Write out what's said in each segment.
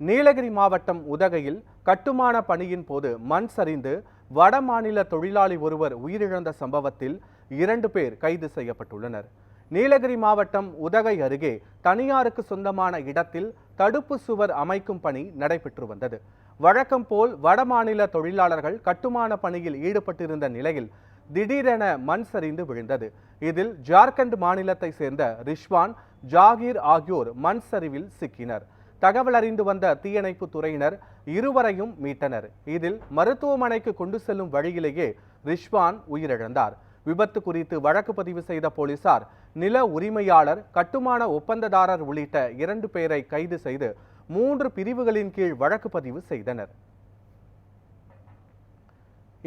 நீலகிரி மாவட்டம் உதகையில் கட்டுமான பணியின் போது மண் சரிந்து வட மாநில தொழிலாளி ஒருவர் உயிரிழந்த சம்பவத்தில் இரண்டு பேர் கைது செய்யப்பட்டுள்ளனர். நீலகிரி மாவட்டம் உதகை அருகே தனியாருக்கு சொந்தமான இடத்தில் தடுப்பு சுவர் அமைக்கும் பணி நடைபெற்று வந்தது. வழக்கம் போல் வடமாநில தொழிலாளர்கள் கட்டுமான பணியில் ஈடுபட்டிருந்த நிலையில் திடீரென மண் சரிந்து விழுந்தது. இதில் ஜார்க்கண்ட் மாநிலத்தை சேர்ந்த ரிஷ்வான் ஜாகீர் ஆகியோர் மண் சரிவில் சிக்கினர். தகவல் அறிந்து வந்த தீயணைப்பு துறையினர் இருவரையும் மீட்டனர். இதில் மருத்துவமனைக்கு கொண்டு செல்லும் வழியிலேயே ரிஷ்வான் உயிரிழந்தார். விபத்து குறித்து வழக்கு பதிவு செய்த போலீசார் நில உரிமையாளர் கட்டுமான ஒப்பந்ததாரர் உள்ளிட்ட இரண்டு பேரை கைது செய்து மூன்று பிரிவுகளின் கீழ் வழக்கு பதிவு செய்தனர்.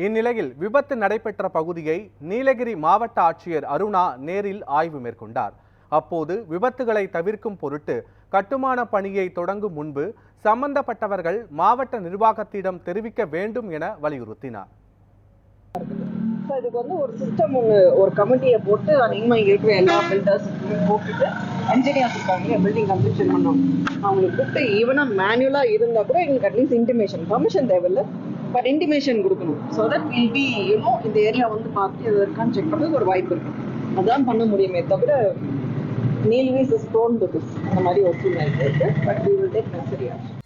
இந்நிலையில் விபத்து நடைபெற்ற பகுதியை நீலகிரி மாவட்ட ஆட்சியர் அருணா நேரில் ஆய்வு மேற்கொண்டார். அப்போது விபத்துகளை தவிர்க்கும் பொருட்டு கட்டுமான பணியை தொடங்கும் முன்பு சம்பந்தப்பட்டவர்கள் மாவட்ட நிர்வாகத்திடம் தெரிவிக்க வேண்டும் என வலியுறுத்தினார். இதுக்கு வந்து ஒரு சிஸ்டம் ஒன்று ஒரு கமிட்டியை போட்டு அதிகமாக இருக்கிற எல்லா பில்டர்ஸ் போட்டுட்டு என்ஜினியர்ஸ் இருக்காங்க பில்டிங் கம்ப்ளீஷன் பண்ணோம் அவங்களுக்கு கூப்பிட்டு ஈவனாக மேனுவலாக இருந்தால் கூட எங்களுக்கு அட்லீஸ்ட் இன்டிமேஷன் கமிஷன் தேவையில்ல. பட் இன்டிமேஷன் கொடுக்கணும். So that will be you know இந்த ஏரியா வந்து பார்த்து இது இருக்கான்னு செக் பண்ணுறதுக்கு ஒரு வாய்ப்பு இருக்கு. அதான் பண்ண முடியுமே தவிர நீல்விஸ் இஸ் டோன் டு திஸ் அந்த மாதிரி ஒரு சூழ்நிலை இருக்கு. But we will take necessary action